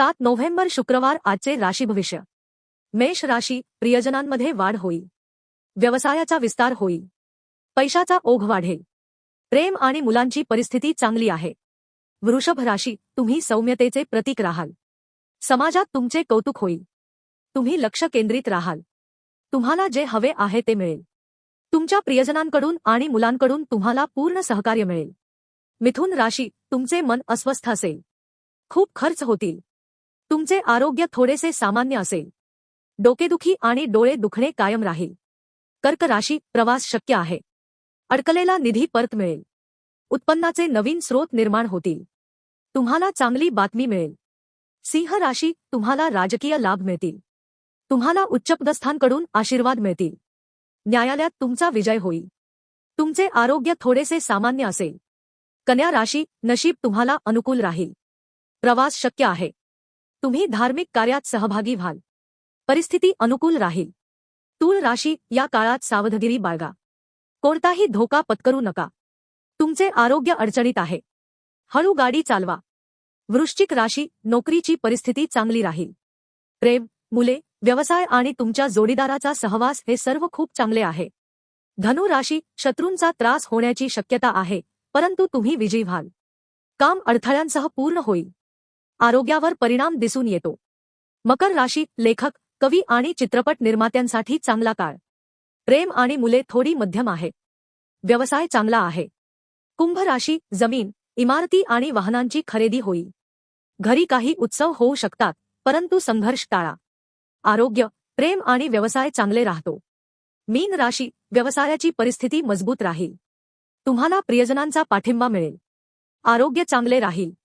सात नोव्हेंबर शुक्रवार आजचे राशी भविष्य मेष राशी प्रियजनांमध्ये वाढ होईल. व्यवसायाचा विस्तार होईल. पैशाचा ओघ वाढेल. प्रेम आणि मुलांची परिस्थिती चांगली आहे. वृषभ राशी तुम्ही सौम्यतेचे प्रतीक राहाल. समाजात तुमचे कौतुक होईल. तुम्ही लक्ष केंद्रित राहाल. तुम्हाला जे हवे आहे ते मिळेल. तुमच्या प्रियजनांकडून आणि मुलांकडून तुम्हाला पूर्ण सहकार्य मिळेल. मिथुन राशी तुमचे मन अस्वस्थ असेल. खूप खर्च होतील. तुमचे आरोग्य थोडेसे सामान्य असेल. डोकेदुखी आणि डोळे दुखणे कायम राहील. कर्क राशी प्रवास शक्य आहे. अडकलेला निधी परत मिळेल. उत्पन्नाचे नवीन स्रोत निर्माण होतील. तुम्हाला चांगली बातमी मिळेल. सिंह राशी तुम्हाला राजकीय लाभ मिळतील. तुम्हाला उच्चपदस्थांकडून आशीर्वाद मिळतील. न्यायालयात तुमचा विजय होईल. तुमचे आरोग्य थोडेसे सामान्य असेल. कन्या राशी नशीब तुम्हाला अनुकूल राहील. प्रवास शक्य आहे. तुम्ही धार्मिक कार्यात सहभागी व्हाल. परिस्थिती अनुकूल राहील. तूळ राशी या काळात सावधगिरी बाळगा. कोणताही धोका पत्करू नका. तुमचे आरोग्य अडचणीत आहे. हळू गाडी चालवा. वृश्चिक राशी नोकरीची परिस्थिती चांगली राहील. प्रेम मुले व्यवसाय आणि तुमच्या जोडीदाराचा सहवास हे सर्व खूप चांगले आहे. धनु राशी शत्रूंचा त्रास होण्याची शक्यता आहे परंतु तुम्ही विजयी व्हाल. काम अडथळ्यांसह पूर्ण होईल. आरोग्यावर परिणाम दिसून येतो. मकर राशी लेखक कवी आणि चित्रपट निर्मात्यांसाठी चांगला काळ. प्रेम आणि मुले थोडी मध्यम आहे. व्यवसाय चांगला आहे. कुंभ राशी जमीन इमारती आणि वाहनांची खरेदी होईल. घरी काही उत्सव होऊ शकतात परंतु संघर्ष टाळा. आरोग्य प्रेम आणि व्यवसाय चांगले राहतो. मीन राशी व्यवसायाची परिस्थिती मजबूत राहील. तुम्हाला प्रियजनांचा पाठिंबा मिळेल. आरोग्य चांगले राहील.